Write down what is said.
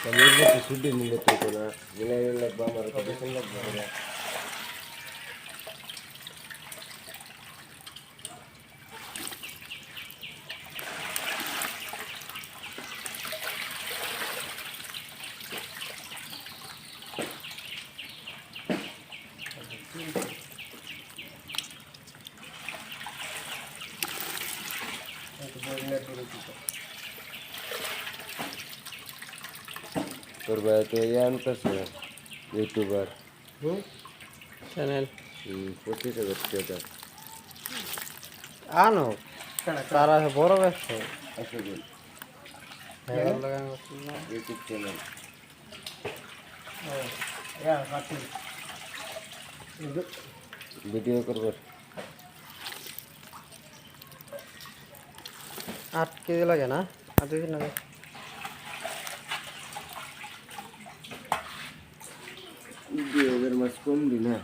Kalian sudah melihat itu nilai nilai bamar tapi sangat banyak. Itu boleh lihat. yan kasi YouTuber. Channel Hmm, putih sagot kita. আনো তারা বড় ব্যবসা Asal হ্যাঁ লাগানো YouTube channel. Video করবার আট KG লাগে না আট কেজি লাগে मस्कून बिना